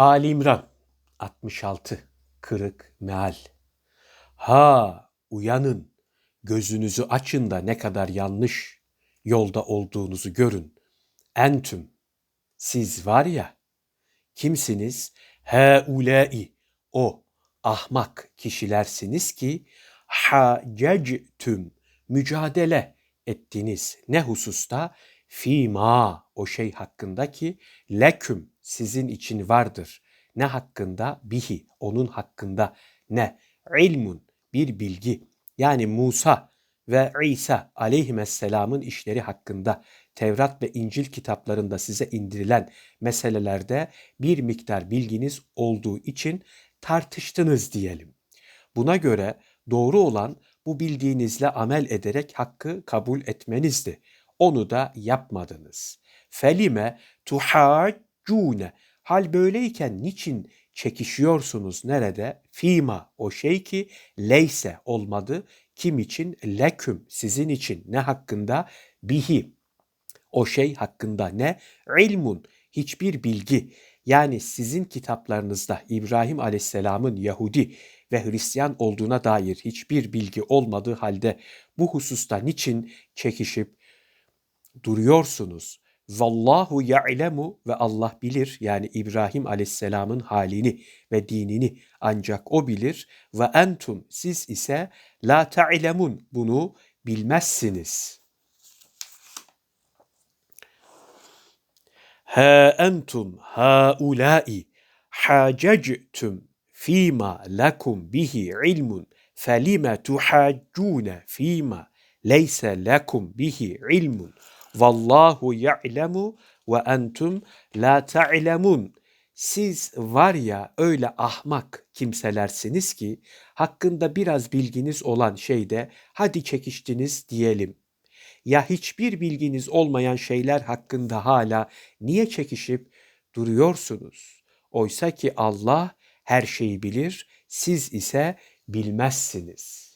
Ali İmran 66 Kırık Meal Ha uyanın gözünüzü açın da ne kadar yanlış yolda olduğunuzu görün. Entüm siz var ya kimsiniz? Heulâi o ahmak kişilersiniz ki hacectüm mücadele ettiniz. Ne hususta? Fîmâ o şey hakkında ki leküm sizin için vardır. Ne hakkında? Bihi onun hakkında. Ne? İlmun bir bilgi. Yani Musa ve İsa aleyhisselamın işleri hakkında Tevrat ve İncil kitaplarında size indirilen meselelerde bir miktar bilginiz olduğu için tartıştınız diyelim. Buna göre doğru olan bu bildiğinizle amel ederek hakkı kabul etmenizdi. Onu da yapmadınız. Felime tuhaccune. Hal böyleyken niçin çekişiyorsunuz nerede? Fima o şey ki leyse olmadı. Kim için? Leküm sizin için. Ne hakkında? Bihi o şey hakkında ne? İlmun hiçbir bilgi. Yani sizin kitaplarınızda İbrahim Aleyhisselam'ın Yahudi ve Hristiyan olduğuna dair hiçbir bilgi olmadığı halde bu hususta niçin çekişip duruyorsunuz? Vallahu ya'lemu ve Allah bilir yani İbrahim Aleyhisselam'ın halini ve dinini ancak o bilir ve entum siz ise la ta'lemun bunu bilmezsiniz. Ha entum haulai hacectum fima lakum bihi ilmun felime tuhaccune fima leyse lakum bihi ilmun vallahu ya'lemu ve entum la ta'lemun siz var ya öyle ahmak kimselersiniz ki hakkında biraz bilginiz olan şeyde hadi çekiştiniz diyelim. Ya hiçbir bilginiz olmayan şeyler hakkında hala niye çekişip duruyorsunuz? Oysa ki Allah her şeyi bilir, siz ise bilmezsiniz.''